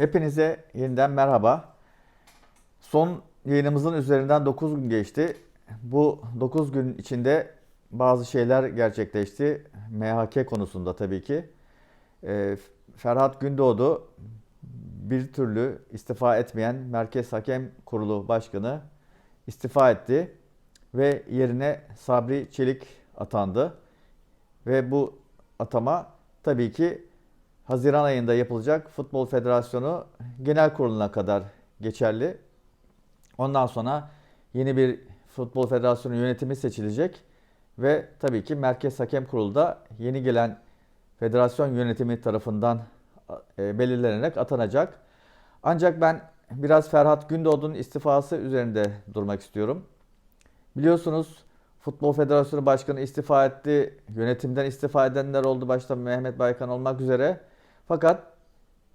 Hepinize yeniden merhaba. Son yayınımızın üzerinden 9 gün geçti. Bu 9 gün içinde bazı şeyler gerçekleşti. MHK konusunda tabii ki. Ee, Ferhat Gündoğdu bir türlü istifa etmeyen Merkez Hakem Kurulu Başkanı istifa etti ve yerine Sabri Çelik atandı. Ve bu atama tabii ki Haziran ayında yapılacak Futbol Federasyonu Genel Kurulu'na kadar geçerli. Ondan sonra yeni bir Futbol Federasyonu yönetimi seçilecek ve tabii ki Merkez Hakem Kurulu da yeni gelen federasyon yönetimi tarafından e, belirlenerek atanacak. Ancak ben biraz Ferhat Gündoğdu'nun istifası üzerinde durmak istiyorum. Biliyorsunuz Futbol Federasyonu Başkanı istifa etti. Yönetimden istifa edenler oldu başta Mehmet Baykan olmak üzere. Fakat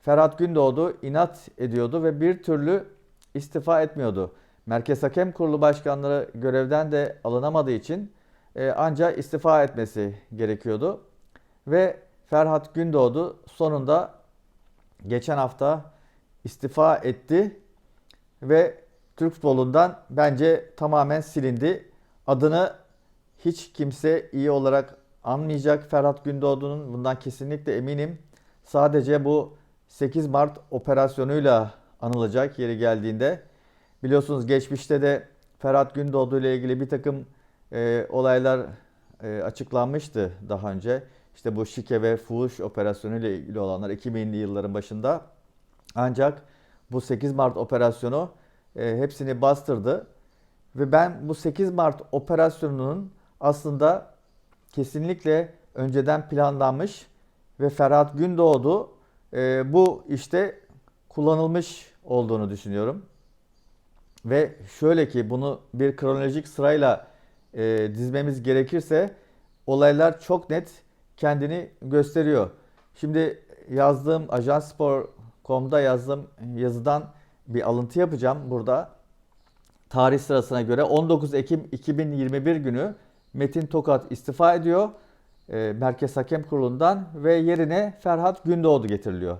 Ferhat Gündoğdu inat ediyordu ve bir türlü istifa etmiyordu. Merkez Hakem Kurulu Başkanları görevden de alınamadığı için e, ancak istifa etmesi gerekiyordu. Ve Ferhat Gündoğdu sonunda geçen hafta istifa etti ve Türk futbolundan bence tamamen silindi. Adını hiç kimse iyi olarak anmayacak Ferhat Gündoğdu'nun bundan kesinlikle eminim. Sadece bu 8 Mart operasyonuyla anılacak yeri geldiğinde. Biliyorsunuz geçmişte de Ferhat Gündoğdu ile ilgili bir takım e, olaylar e, açıklanmıştı daha önce. İşte bu şike ve fuhuş operasyonu ile ilgili olanlar 2000'li yılların başında. Ancak bu 8 Mart operasyonu e, hepsini bastırdı. Ve ben bu 8 Mart operasyonunun aslında kesinlikle önceden planlanmış ve Ferhat Gündoğdu e, bu işte kullanılmış olduğunu düşünüyorum. Ve şöyle ki bunu bir kronolojik sırayla e, dizmemiz gerekirse olaylar çok net kendini gösteriyor. Şimdi yazdığım ajanspor.com'da yazdığım yazıdan bir alıntı yapacağım burada. Tarih sırasına göre 19 Ekim 2021 günü Metin Tokat istifa ediyor. E, Merkez Hakem Kurulu'ndan ve yerine Ferhat Gündoğdu getiriliyor.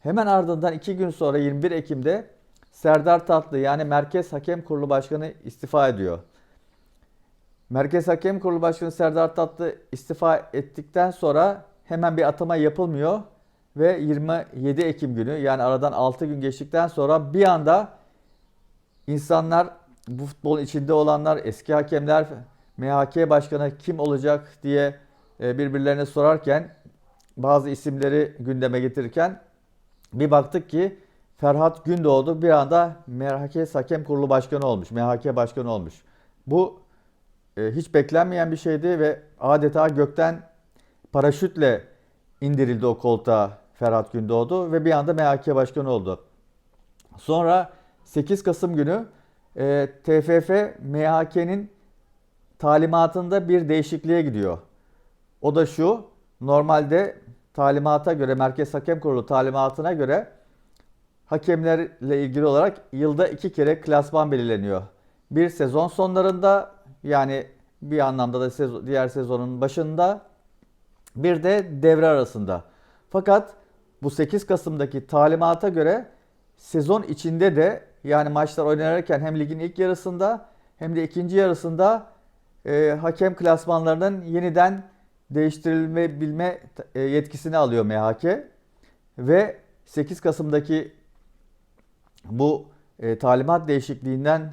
Hemen ardından 2 gün sonra 21 Ekim'de Serdar Tatlı yani Merkez Hakem Kurulu Başkanı istifa ediyor. Merkez Hakem Kurulu Başkanı Serdar Tatlı istifa ettikten sonra hemen bir atama yapılmıyor ve 27 Ekim günü yani aradan 6 gün geçtikten sonra bir anda insanlar bu futbolun içinde olanlar eski hakemler MHK başkanı kim olacak diye birbirlerine sorarken bazı isimleri gündeme getirirken bir baktık ki Ferhat Gündoğdu bir anda MHK Hakem Kurulu Başkanı olmuş. MHK Başkanı olmuş. Bu e, hiç beklenmeyen bir şeydi ve adeta gökten paraşütle indirildi o koltuğa Ferhat Gündoğdu ve bir anda MHK Başkanı oldu. Sonra 8 Kasım günü e, TFF MHK'nin talimatında bir değişikliğe gidiyor. O da şu, normalde talimata göre, Merkez Hakem Kurulu talimatına göre hakemlerle ilgili olarak yılda iki kere klasman belirleniyor. Bir sezon sonlarında yani bir anlamda da sezon, diğer sezonun başında bir de devre arasında. Fakat bu 8 Kasım'daki talimata göre sezon içinde de yani maçlar oynanırken hem ligin ilk yarısında hem de ikinci yarısında e, hakem klasmanlarının yeniden değiştirilme e, yetkisini alıyor MHK ve 8 Kasım'daki bu e, talimat değişikliğinden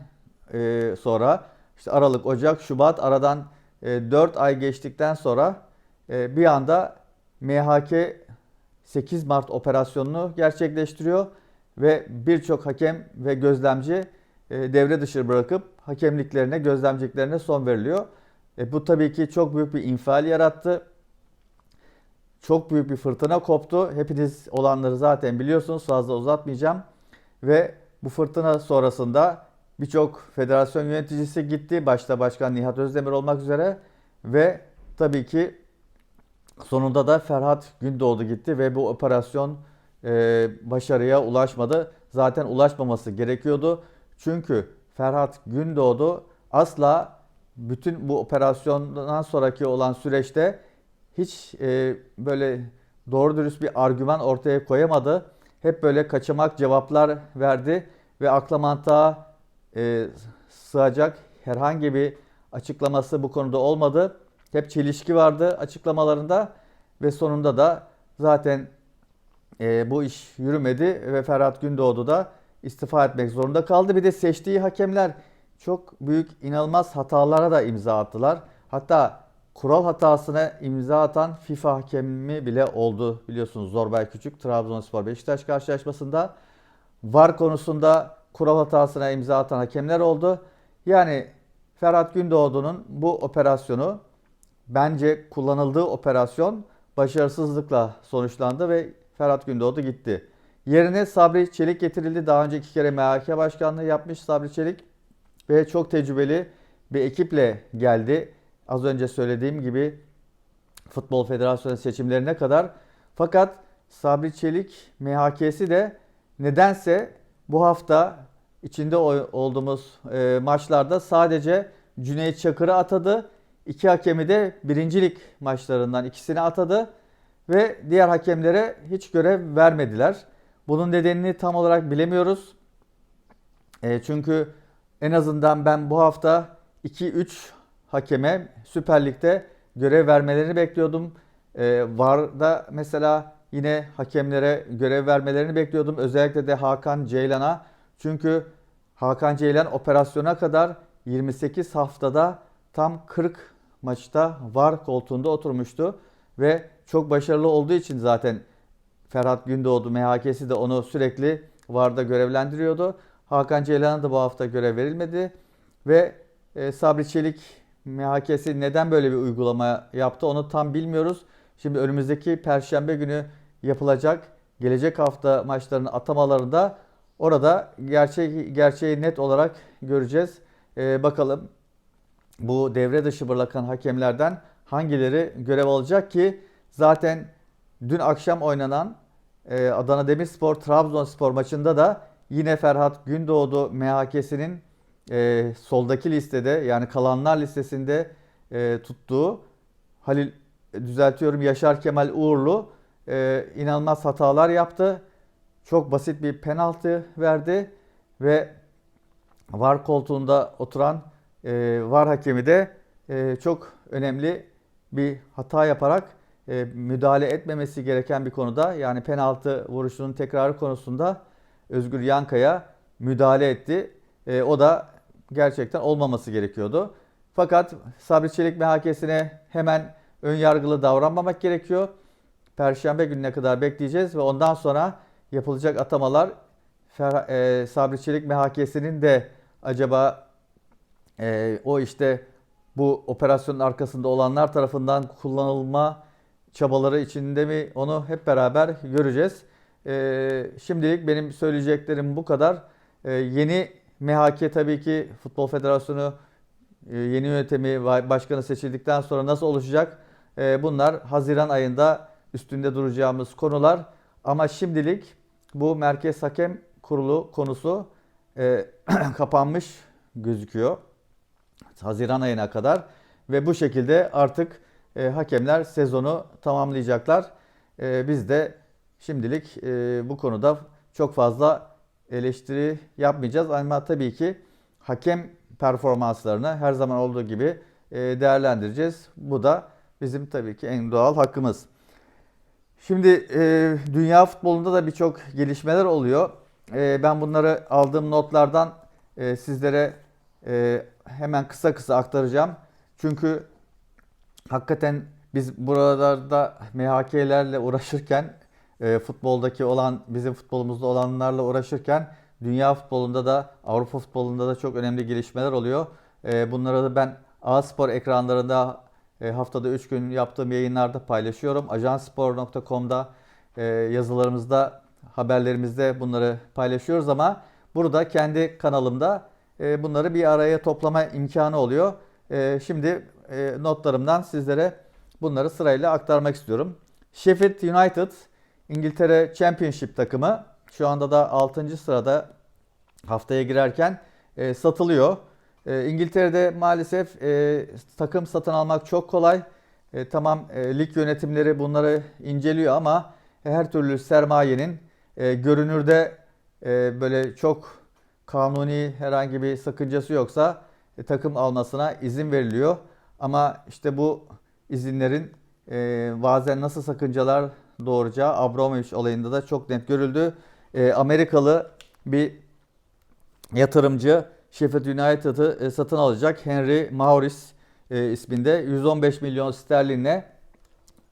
e, sonra işte Aralık, Ocak, Şubat aradan e, 4 ay geçtikten sonra e, bir anda MHK 8 Mart operasyonunu gerçekleştiriyor ve birçok hakem ve gözlemci e, devre dışı bırakıp hakemliklerine, gözlemciliklerine son veriliyor. E, bu tabii ki çok büyük bir infial yarattı. Çok büyük bir fırtına koptu. Hepiniz olanları zaten biliyorsunuz. Fazla uzatmayacağım. Ve bu fırtına sonrasında birçok federasyon yöneticisi gitti. Başta Başkan Nihat Özdemir olmak üzere. Ve tabii ki sonunda da Ferhat Gündoğdu gitti ve bu operasyon e, başarıya ulaşmadı. Zaten ulaşmaması gerekiyordu. Çünkü Ferhat Gündoğdu asla bütün bu operasyondan sonraki olan süreçte hiç e, böyle doğru dürüst bir argüman ortaya koyamadı. hep böyle kaçamak cevaplar verdi ve akla mantığa e, sığacak herhangi bir açıklaması bu konuda olmadı. Hep çelişki vardı açıklamalarında ve sonunda da zaten e, bu iş yürümedi ve Ferhat Gündoğdu da istifa etmek zorunda kaldı. Bir de seçtiği hakemler çok büyük inanılmaz hatalara da imza attılar. Hatta kural hatasına imza atan FIFA hakemi bile oldu biliyorsunuz Zorbay Küçük Trabzonspor Beşiktaş karşılaşmasında VAR konusunda kural hatasına imza atan hakemler oldu. Yani Ferhat Gündoğdu'nun bu operasyonu bence kullanıldığı operasyon başarısızlıkla sonuçlandı ve Ferhat Gündoğdu gitti. Yerine Sabri Çelik getirildi. Daha önce iki kere MHK başkanlığı yapmış Sabri Çelik ve çok tecrübeli bir ekiple geldi. Az önce söylediğim gibi Futbol Federasyonu seçimlerine kadar. Fakat Sabri Çelik MHK'si de nedense bu hafta içinde olduğumuz e, maçlarda sadece Cüneyt Çakır'ı atadı. İki hakemi de birincilik maçlarından ikisini atadı ve diğer hakemlere hiç görev vermediler. Bunun nedenini tam olarak bilemiyoruz. E, çünkü en azından ben bu hafta 2-3 hakeme Süper Lig'de görev vermelerini bekliyordum. E, VAR'da mesela yine hakemlere görev vermelerini bekliyordum. Özellikle de Hakan Ceylan'a. Çünkü Hakan Ceylan operasyona kadar 28 haftada tam 40 maçta VAR koltuğunda oturmuştu ve çok başarılı olduğu için zaten Ferhat Gündoğdu MHK'si de onu sürekli VAR'da görevlendiriyordu. Hakan Ceylan'a da bu hafta görev verilmedi ve e, Sabri Çelik MHK'si neden böyle bir uygulama yaptı onu tam bilmiyoruz. Şimdi önümüzdeki perşembe günü yapılacak gelecek hafta maçlarının atamalarında orada gerçeği, gerçeği net olarak göreceğiz. Ee, bakalım bu devre dışı bırakan hakemlerden hangileri görev alacak ki zaten dün akşam oynanan e, Adana Demirspor Trabzonspor maçında da yine Ferhat Gündoğdu MHK'sinin e, soldaki listede yani kalanlar listesinde e, tuttuğu Halil düzeltiyorum Yaşar Kemal Uğurlu e, inanılmaz hatalar yaptı. Çok basit bir penaltı verdi ve VAR koltuğunda oturan e, VAR hakemi de e, çok önemli bir hata yaparak e, müdahale etmemesi gereken bir konuda yani penaltı vuruşunun tekrarı konusunda Özgür Yankaya müdahale etti. E, o da gerçekten olmaması gerekiyordu. Fakat Sabri Çelik MHK'sine hemen ön yargılı davranmamak gerekiyor. Perşembe gününe kadar bekleyeceğiz ve ondan sonra yapılacak atamalar Fer, e, Sabri Çelik MHK'sinin de acaba e, o işte bu operasyonun arkasında olanlar tarafından kullanılma çabaları içinde mi onu hep beraber göreceğiz. E, şimdilik benim söyleyeceklerim bu kadar. E, yeni MHK tabii ki Futbol Federasyonu e, yeni yönetimi başkanı seçildikten sonra nasıl oluşacak? E, bunlar Haziran ayında üstünde duracağımız konular. Ama şimdilik bu Merkez Hakem Kurulu konusu e, kapanmış gözüküyor. Haziran ayına kadar ve bu şekilde artık e, hakemler sezonu tamamlayacaklar. E, biz de şimdilik e, bu konuda çok fazla eleştiri yapmayacağız ama tabii ki hakem performanslarını her zaman olduğu gibi e, değerlendireceğiz. Bu da bizim tabii ki en doğal hakkımız. Şimdi e, dünya futbolunda da birçok gelişmeler oluyor. E, ben bunları aldığım notlardan e, sizlere e, hemen kısa kısa aktaracağım. Çünkü hakikaten biz buralarda MHK'lerle uğraşırken e, futboldaki olan bizim futbolumuzda olanlarla uğraşırken dünya futbolunda da Avrupa futbolunda da çok önemli gelişmeler oluyor. E, bunları da ben A Spor ekranlarında e, haftada 3 gün yaptığım yayınlarda paylaşıyorum. Ajanspor.com'da e, yazılarımızda, haberlerimizde bunları paylaşıyoruz ama burada kendi kanalımda e, bunları bir araya toplama imkanı oluyor. Şimdi notlarımdan sizlere bunları sırayla aktarmak istiyorum. Sheffield United İngiltere Championship takımı şu anda da 6. sırada haftaya girerken satılıyor. E, İngiltere'de maalesef e, takım satın almak çok kolay. E, tamam e, lig yönetimleri bunları inceliyor ama her türlü sermayenin e, görünürde e, böyle çok kanuni herhangi bir sakıncası yoksa e, takım almasına izin veriliyor. Ama işte bu izinlerin e, bazen nasıl sakıncalar doğuracağı Abramovich olayında da çok net görüldü. E, Amerikalı bir yatırımcı Sheffield United'ı e, satın alacak. Henry Maurice e, isminde 115 milyon sterlinle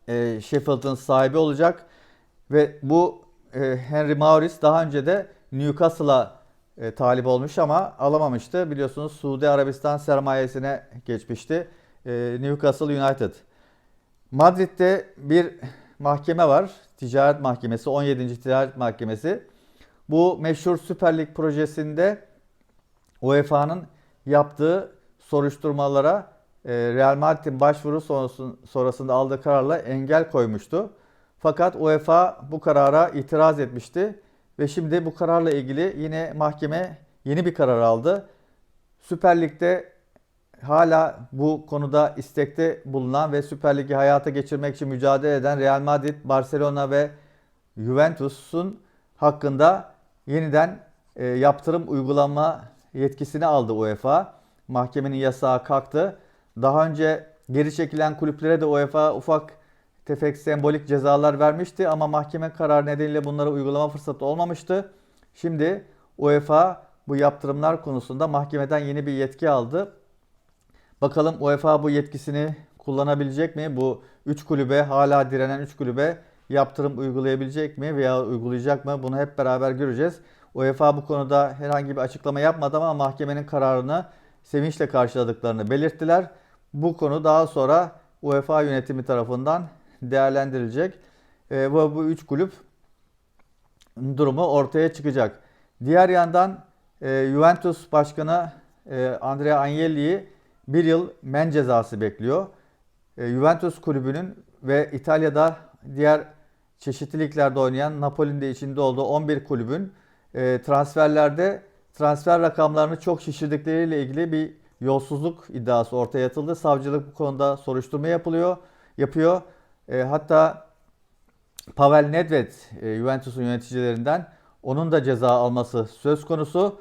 e, Sheffield'ın sahibi olacak. Ve bu e, Henry Maurice daha önce de Newcastle'a e, talip olmuş ama alamamıştı. Biliyorsunuz Suudi Arabistan sermayesine geçmişti. E, Newcastle United. Madrid'de bir mahkeme var. Ticaret Mahkemesi, 17. Ticaret Mahkemesi. Bu meşhur Süper Lig projesinde UEFA'nın yaptığı soruşturmalara e, Real Madrid'in başvuru sonrasında aldığı kararla engel koymuştu. Fakat UEFA bu karara itiraz etmişti ve şimdi bu kararla ilgili yine mahkeme yeni bir karar aldı. Süper Lig'de hala bu konuda istekte bulunan ve Süper Lig'i hayata geçirmek için mücadele eden Real Madrid, Barcelona ve Juventus'un hakkında yeniden e, yaptırım uygulama yetkisini aldı UEFA. Mahkemenin yasağı kalktı. Daha önce geri çekilen kulüplere de UEFA ufak tefek sembolik cezalar vermişti ama mahkeme kararı nedeniyle bunları uygulama fırsatı olmamıştı. Şimdi UEFA bu yaptırımlar konusunda mahkemeden yeni bir yetki aldı. Bakalım UEFA bu yetkisini kullanabilecek mi? Bu 3 kulübe hala direnen 3 kulübe yaptırım uygulayabilecek mi veya uygulayacak mı? Bunu hep beraber göreceğiz. UEFA bu konuda herhangi bir açıklama yapmadı ama mahkemenin kararını sevinçle karşıladıklarını belirttiler. Bu konu daha sonra UEFA yönetimi tarafından değerlendirilecek. E, bu, bu üç kulüp durumu ortaya çıkacak. Diğer yandan e, Juventus Başkanı e, Andrea Agnelli'yi bir yıl men cezası bekliyor. E, Juventus kulübünün ve İtalya'da diğer çeşitli liglerde oynayan Napoli'nin de içinde olduğu 11 kulübün e, transferlerde transfer rakamlarını çok şişirdikleriyle ilgili bir yolsuzluk iddiası ortaya atıldı. Savcılık bu konuda soruşturma yapılıyor, yapıyor. E, hatta Pavel Nedved, Juventus'un yöneticilerinden onun da ceza alması söz konusu.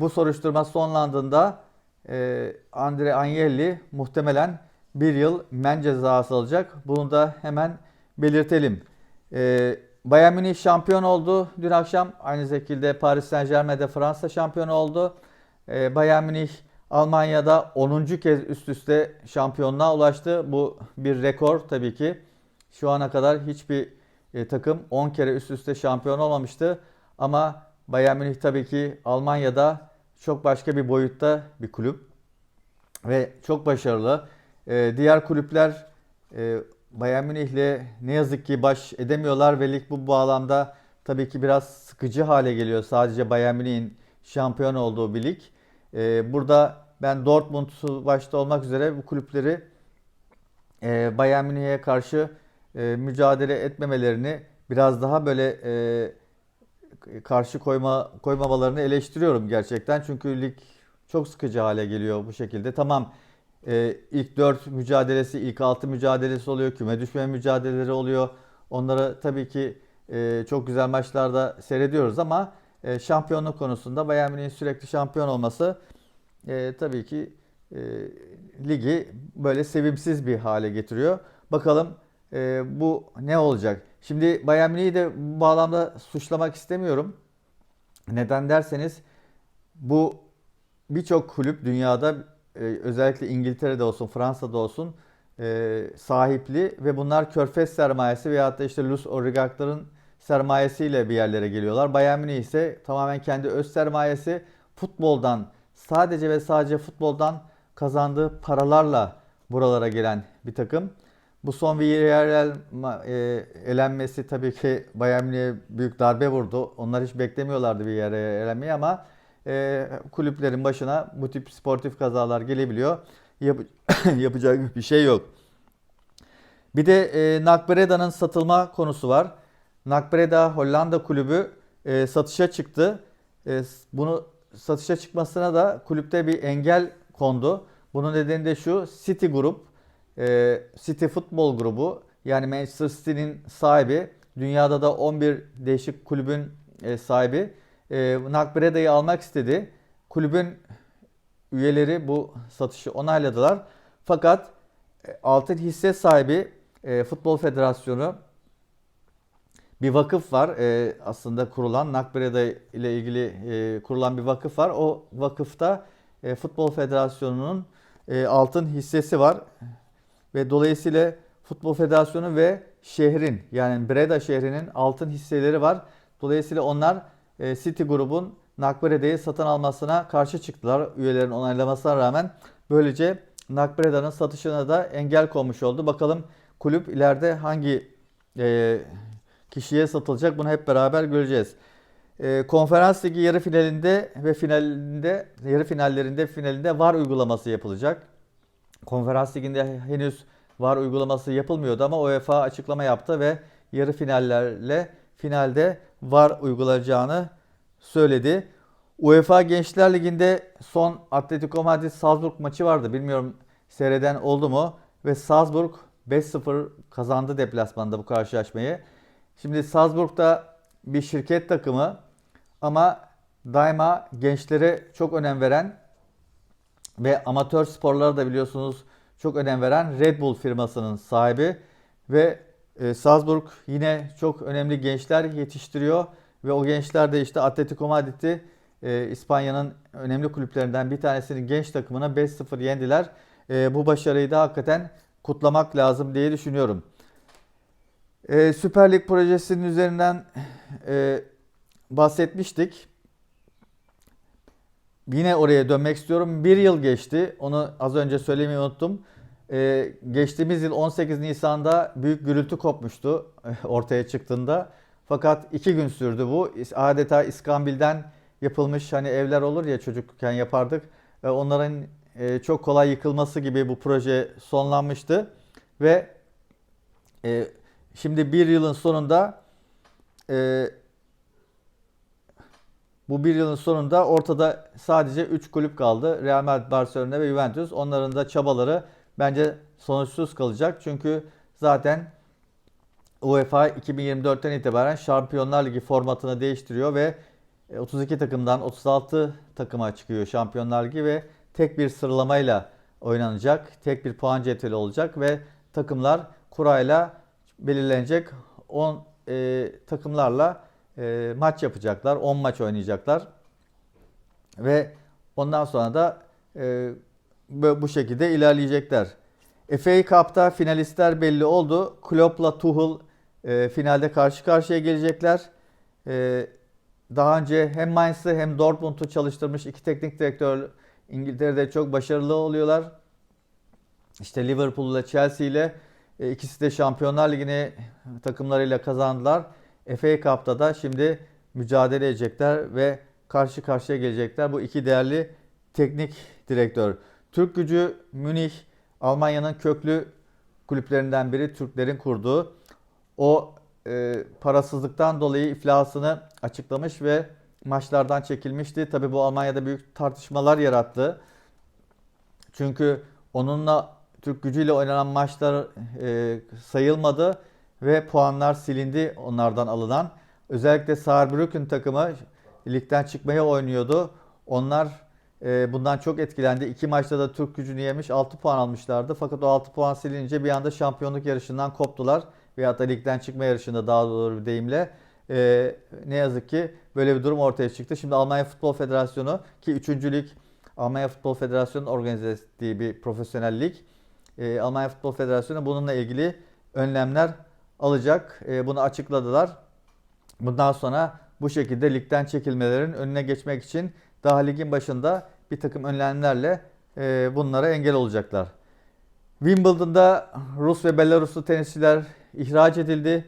Bu soruşturma sonlandığında e, Andre Agnelli muhtemelen bir yıl men cezası alacak. Bunu da hemen belirtelim. E, Bayern Münih şampiyon oldu dün akşam. Aynı şekilde Paris Saint Germain'de Fransa şampiyonu oldu. E, Bayern Münih Almanya'da 10. kez üst üste şampiyonluğa ulaştı. Bu bir rekor tabii ki. Şu ana kadar hiçbir e, takım 10 kere üst üste şampiyon olmamıştı. Ama Bayern Münih tabii ki Almanya'da çok başka bir boyutta bir kulüp ve çok başarılı. E, diğer kulüpler e, Bayern Münih'le ne yazık ki baş edemiyorlar ve lig bu bağlamda tabii ki biraz sıkıcı hale geliyor. Sadece Bayern Münih'in şampiyon olduğu bir lig. E, burada ben Dortmund başta olmak üzere bu kulüpleri e, Bayern Münih'e karşı e, mücadele etmemelerini biraz daha böyle e, karşı koyma koymamalarını eleştiriyorum gerçekten. Çünkü lig çok sıkıcı hale geliyor bu şekilde. Tamam e, ilk 4 mücadelesi, ilk 6 mücadelesi oluyor. Küme düşme mücadeleleri oluyor. Onları tabii ki e, çok güzel maçlarda seyrediyoruz ama e, şampiyonluk konusunda Bayern Münih'in sürekli şampiyon olması e, tabii ki e, ligi böyle sevimsiz bir hale getiriyor. Bakalım e, bu ne olacak? Şimdi Bayern Münih'i de bu bağlamda suçlamak istemiyorum. Neden derseniz bu birçok kulüp dünyada e, özellikle İngiltere'de olsun, Fransa'da olsun e, sahipli ve bunlar körfez sermayesi veyahut da işte Lus oligarkların sermayesiyle bir yerlere geliyorlar. Bayern Münih ise tamamen kendi öz sermayesi futboldan sadece ve sadece futboldan kazandığı paralarla buralara gelen bir takım. Bu son yerel e, elenmesi tabii ki Bayern Münih'e büyük darbe vurdu. Onlar hiç beklemiyorlardı yere elenmeyi ama e, kulüplerin başına bu tip sportif kazalar gelebiliyor. Yap yapacak bir şey yok. Bir de e, Nakbreda'nın satılma konusu var. Nakbreda Hollanda kulübü e, satışa çıktı. E, bunu satışa çıkmasına da kulüpte bir engel kondu. Bunun nedeni de şu City Group, e, City Futbol Grubu yani Manchester City'nin sahibi Dünyada da 11 değişik kulübün e, sahibi e, Nakbreda'yı almak istedi. Kulübün üyeleri bu satışı onayladılar. Fakat e, altın hisse sahibi e, Futbol Federasyonu bir vakıf var. Aslında kurulan Nakbreda ile ilgili kurulan bir vakıf var. O vakıfta Futbol Federasyonu'nun altın hissesi var. Ve dolayısıyla Futbol Federasyonu ve şehrin yani Breda şehrinin altın hisseleri var. Dolayısıyla onlar e, City grubun Nakbreda'yı satın almasına karşı çıktılar. Üyelerin onaylamasına rağmen böylece Nakbreda'nın satışına da engel konmuş oldu. Bakalım kulüp ileride hangi e, kişiye satılacak bunu hep beraber göreceğiz. E, konferans ligi yarı finalinde ve finalinde yarı finallerinde finalinde var uygulaması yapılacak. Konferans liginde henüz var uygulaması yapılmıyordu ama UEFA açıklama yaptı ve yarı finallerle finalde var uygulanacağını söyledi. UEFA Gençler Ligi'nde son Atletico Madrid Salzburg maçı vardı. Bilmiyorum seyreden oldu mu? Ve Salzburg 5-0 kazandı deplasmanda bu karşılaşmayı. Şimdi Salzburg'da bir şirket takımı ama daima gençlere çok önem veren ve amatör sporlara da biliyorsunuz çok önem veren Red Bull firmasının sahibi ve e, Salzburg yine çok önemli gençler yetiştiriyor ve o gençler de işte Atletico Madrid'i e, İspanya'nın önemli kulüplerinden bir tanesinin genç takımına 5-0 yendiler. E, bu başarıyı da hakikaten kutlamak lazım diye düşünüyorum. E, Süper Lig projesinin üzerinden e, bahsetmiştik. Yine oraya dönmek istiyorum. Bir yıl geçti. Onu az önce söylemeyi unuttum. Ee, geçtiğimiz yıl 18 Nisan'da büyük gürültü kopmuştu ortaya çıktığında. Fakat iki gün sürdü bu. Adeta İskambil'den yapılmış hani evler olur ya çocukken yapardık. Ee, onların e, çok kolay yıkılması gibi bu proje sonlanmıştı. Ve e, şimdi bir yılın sonunda e, bu bir yılın sonunda ortada sadece 3 kulüp kaldı. Real Madrid, Barcelona ve Juventus. Onların da çabaları bence sonuçsuz kalacak. Çünkü zaten UEFA 2024'ten itibaren Şampiyonlar Ligi formatını değiştiriyor ve 32 takımdan 36 takıma çıkıyor Şampiyonlar Ligi ve tek bir sıralamayla oynanacak. Tek bir puan cetveli olacak ve takımlar kurayla belirlenecek 10 e, takımlarla e, maç yapacaklar. 10 maç oynayacaklar. Ve ondan sonra da e, bu şekilde ilerleyecekler. FA Cup'ta finalistler belli oldu. Klopp'la Tuchel e, finalde karşı karşıya gelecekler. E, daha önce hem Mainz'ı hem Dortmund'u çalıştırmış iki teknik direktör İngiltere'de çok başarılı oluyorlar. İşte Liverpool ile Chelsea ile e, ikisi de Şampiyonlar Ligi'ni takımlarıyla kazandılar. FA Cup'ta da şimdi mücadele edecekler ve karşı karşıya gelecekler. Bu iki değerli teknik direktör. Türk gücü Münih Almanya'nın köklü kulüplerinden biri Türklerin kurduğu. O e, parasızlıktan dolayı iflasını açıklamış ve maçlardan çekilmişti. Tabi bu Almanya'da büyük tartışmalar yarattı. Çünkü onunla Türk gücüyle oynanan maçlar e, sayılmadı ve puanlar silindi onlardan alınan. Özellikle Saarbrücken takımı ligden çıkmaya oynuyordu. Onlar e, bundan çok etkilendi. İki maçta da Türk gücünü yemiş 6 puan almışlardı. Fakat o 6 puan silince bir anda şampiyonluk yarışından koptular. Veyahut da ligden çıkma yarışında daha doğru bir deyimle. E, ne yazık ki böyle bir durum ortaya çıktı. Şimdi Almanya Futbol Federasyonu ki 3. lig Almanya Futbol Federasyonu'nun organize ettiği bir profesyonel lig. E, Almanya Futbol Federasyonu bununla ilgili önlemler alacak. E, bunu açıkladılar. Bundan sonra bu şekilde ligden çekilmelerin önüne geçmek için daha ligin başında bir takım önlemlerle e, bunlara engel olacaklar. Wimbledon'da Rus ve Belaruslu tenisçiler ihraç edildi.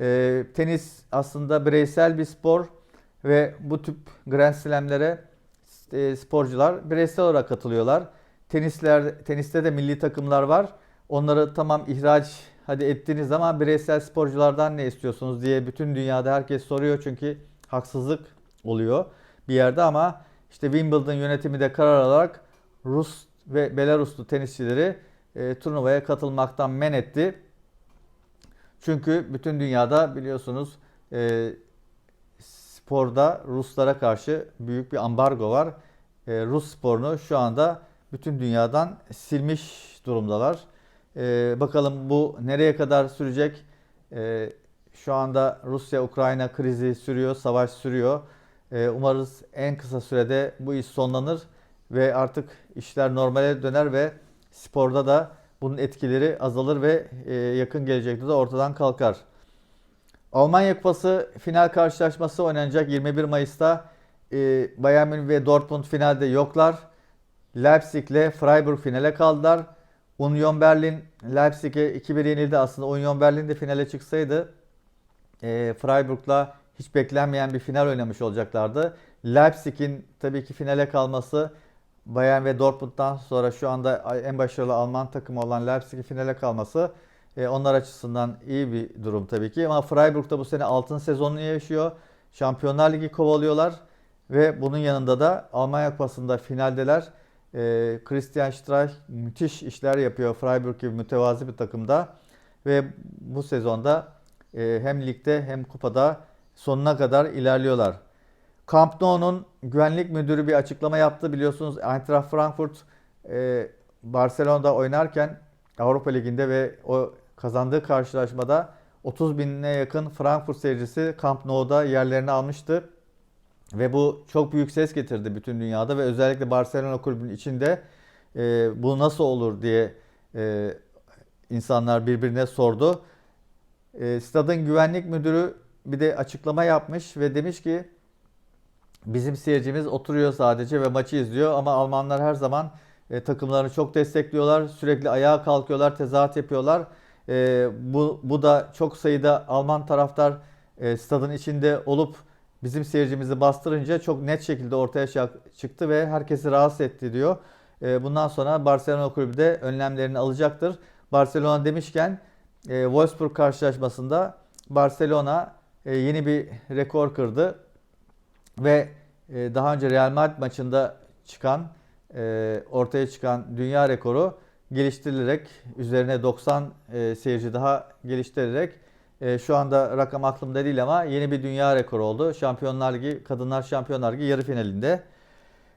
E, tenis aslında bireysel bir spor ve bu tip Grand Slam'lere e, sporcular bireysel olarak katılıyorlar. Tenisler, teniste de milli takımlar var. Onları tamam ihraç hadi ettiğiniz zaman bireysel sporculardan ne istiyorsunuz diye bütün dünyada herkes soruyor çünkü haksızlık oluyor bir yerde ama işte Wimbledon yönetimi de karar alarak Rus ve Belaruslu tenisçileri e, turnuvaya katılmaktan men etti. Çünkü bütün dünyada biliyorsunuz e, sporda Ruslara karşı büyük bir ambargo var. E, Rus sporunu şu anda bütün dünyadan silmiş durumdalar. E, bakalım bu nereye kadar sürecek? E, şu anda Rusya-Ukrayna krizi sürüyor, savaş sürüyor. E, umarız en kısa sürede bu iş sonlanır ve artık işler normale döner ve sporda da bunun etkileri azalır ve e, yakın gelecekte de ortadan kalkar. Almanya Kupası final karşılaşması oynanacak 21 Mayıs'ta. E, Bayern Münih ve Dortmund finalde yoklar. Leipzig ile Freiburg finale kaldılar. Union Berlin Leipzig'e 2-1 yenildi. Aslında Union Berlin de finale çıksaydı e, Freiburg'la hiç beklenmeyen bir final oynamış olacaklardı. Leipzig'in tabii ki finale kalması Bayern ve Dortmund'dan sonra şu anda en başarılı Alman takımı olan Leipzig'in finale kalması e, onlar açısından iyi bir durum tabii ki. Ama Freiburg da bu sene altın sezonunu yaşıyor. Şampiyonlar Ligi kovalıyorlar ve bunun yanında da Almanya Kupası'nda finaldeler. E, Christian Streich müthiş işler yapıyor Freiburg gibi mütevazi bir takımda ve bu sezonda e, hem ligde hem kupada sonuna kadar ilerliyorlar. Camp Nou'nun güvenlik müdürü bir açıklama yaptı. Biliyorsunuz Eintracht Frankfurt e, Barcelona'da oynarken Avrupa Ligi'nde ve o kazandığı karşılaşmada 30 binine yakın Frankfurt seyircisi Camp Nou'da yerlerini almıştı. Ve bu çok büyük ses getirdi bütün dünyada ve özellikle Barcelona kulübünün içinde e, bu nasıl olur diye e, insanlar birbirine sordu. E, stadın güvenlik müdürü bir de açıklama yapmış ve demiş ki bizim seyircimiz oturuyor sadece ve maçı izliyor ama Almanlar her zaman e, takımlarını çok destekliyorlar. Sürekli ayağa kalkıyorlar, tezahürat yapıyorlar. E, bu, bu da çok sayıda Alman taraftar e, stadın içinde olup bizim seyircimizi bastırınca çok net şekilde ortaya çıktı ve herkesi rahatsız etti diyor. E, bundan sonra Barcelona kulübü de önlemlerini alacaktır. Barcelona demişken e, Wolfsburg karşılaşmasında Barcelona e, yeni bir rekor kırdı ve e, daha önce Real Madrid maçında çıkan ortaya çıkan dünya rekoru geliştirilerek üzerine 90 e, seyirci daha geliştirilerek e, şu anda rakam aklımda değil ama yeni bir dünya rekoru oldu. Şampiyonlar Ligi, Kadınlar Şampiyonlar Ligi yarı finalinde.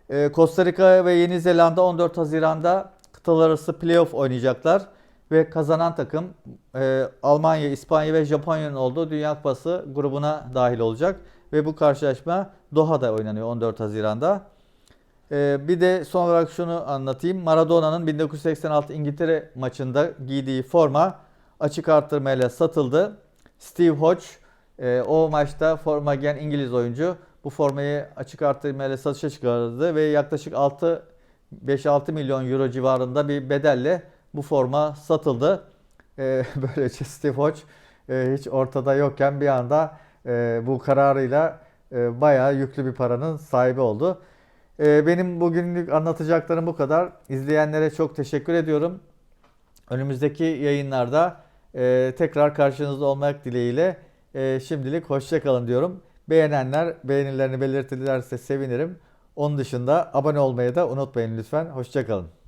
E, Costa Rica ve Yeni Zelanda 14 Haziran'da kıtalar arası playoff oynayacaklar ve kazanan takım e, Almanya, İspanya ve Japonya'nın olduğu Dünya Kupası grubuna dahil olacak ve bu karşılaşma Doha'da oynanıyor 14 Haziran'da. E, bir de son olarak şunu anlatayım. Maradona'nın 1986 İngiltere maçında giydiği forma açık arttırmayla satıldı. Steve Hodge e, o maçta forma giyen İngiliz oyuncu bu formayı açık arttırmayla satışa çıkardı ve yaklaşık 6 5-6 milyon euro civarında bir bedelle bu forma satıldı. E, böylece Steve Hodge e, hiç ortada yokken bir anda e, bu kararıyla e, bayağı yüklü bir paranın sahibi oldu. E, benim bugünlük anlatacaklarım bu kadar. İzleyenlere çok teşekkür ediyorum. Önümüzdeki yayınlarda e, tekrar karşınızda olmak dileğiyle e, şimdilik hoşçakalın diyorum. Beğenenler beğenilerini belirtirlerse sevinirim. Onun dışında abone olmayı da unutmayın lütfen. Hoşçakalın.